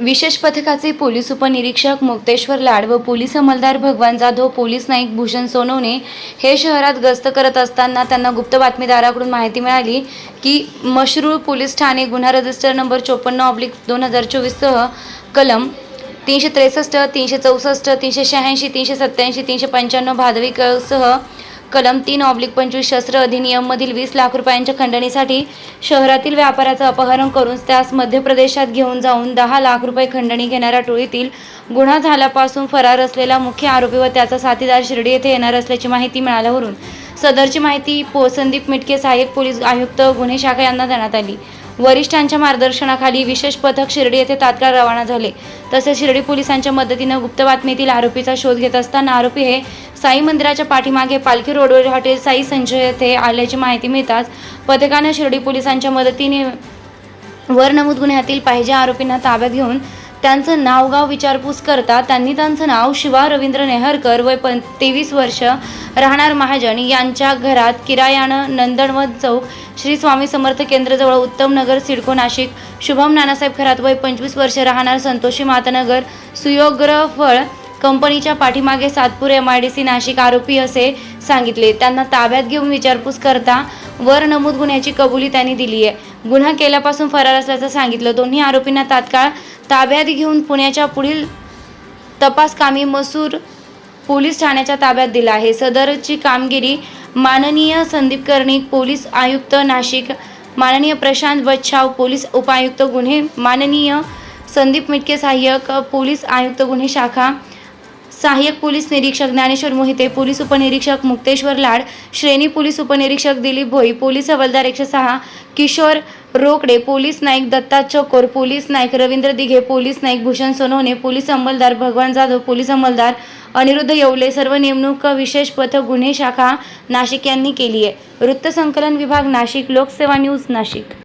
विशेष पथकाचे पोलीस उपनिरीक्षक मुक्तेश्वर लाड व पोलीस अंमलदार भगवान जाधव पोलीस नाईक भूषण सोनवणे हे शहरात गस्त करत असताना त्यांना गुप्त बातमीदाराकडून माहिती मिळाली की मशरूळ पोलीस ठाणे गुन्हा रजिस्टर नंबर चोपन्न ऑब्लिक दोन हजार चोवीससह कलम तीनशे त्रेसष्ट तीनशे चौसष्ट तीनशे शहाऐंशी तीनशे सत्त्याऐंशी तीनशे पंच्याण्णव भादविकसह कलम तीन ऑब्लिक पंचवीस शस्त्र अधिनियममधील वीस लाख रुपयांच्या खंडणीसाठी शहरातील व्यापाराचं अपहरण करून त्यास मध्य प्रदेशात घेऊन जाऊन दहा लाख रुपये खंडणी घेणाऱ्या टोळीतील गुन्हा झाल्यापासून फरार असलेला मुख्य आरोपी व त्याचा साथीदार शिर्डी येथे येणार असल्याची माहिती मिळाल्यावरून सदरची माहिती पो संदीप मिटके सहाय्यक पोलीस आयुक्त गुन्हे शाखा यांना देण्यात आली. वरिष्ठांच्या मार्गदर्शनाखाली विशेष पथक शिर्डी येथे तात्काळ रवाना झाले. तसेच शिर्डी पोलिसांच्या मदतीनं गुप्त बातमीतील आरोपीचा शोध घेत असताना आरोपी हे साई मंदिराच्या पाठीमागे पालखी रोडवर हॉटेल साई संजय येथे आल्याची माहिती मिळताच पथकानं शिर्डी पोलिसांच्या मदतीने वर नमूद गुन्ह्यातील पाहिजे आरोपींना ताब्यात घेऊन त्यांचं नावगाव विचारपूस करता त्यांनी त्यांचं नाव शिवा रवींद्र नेहरकर वय पण तेवीस वर्ष राहणार महाजन यांच्या घरात किरायानं नंदनवन चौक श्री स्वामी समर्थ केंद्रजवळ उत्तम नगर सिडको नाशिक. शुभम नानासाहेब खरात वय पंचवीस वर्ष राहणार संतोषी मातानगर. सुयोग्र फळ कंपनीच्या पाठीमागे Satpur M I D C Nashik आरोपी असे सांगितले. त्यांना ताब्यात घेऊन विचारपूस करता वर नमूद गुन्ह्याची कबुली त्यांनी दिली आहे गुन्हा केल्यापासून फरार असल्याचं सांगितलं. दोन्ही आरोपींना तात्काळ ताब्यात घेऊन पुण्याच्या पुढील तपासकामी मसूर पोलीस ठाण्याच्या ताब्यात दिला आहे. सदरची कामगिरी माननीय संदीप कर्णिक पोलीस आयुक्त नाशिक माननीय प्रशांत बच्छाव पोलीस उपायुक्त गुन्हे माननीय संदीप मिटके सहाय्यक पोलीस आयुक्त गुन्हे शाखा सहाय्यक पोलीस निरीक्षक ज्ञानेश्वर मोहिते पोलीस उपनिरीक्षक मुक्तेश्वर लाड श्रेणी पोलीस उपनिरीक्षक दिलीप भोई पोलीस हवालदार एकशे सहा Kishor Rokade police Naik Datta Chakor police Naik Ravindra Dighe police Naik Bhushan Sonawane police अंमलदार Bhagwan Jadhav police अंमलदार अनिरुद्ध येवले सर्व नेमणूक विशेष पथक गुन्हे शाखा नाशिक यांनी केली आहे वृत्तसंकलन विभाग नाशिक लोकसेवा न्यूज नाशिक.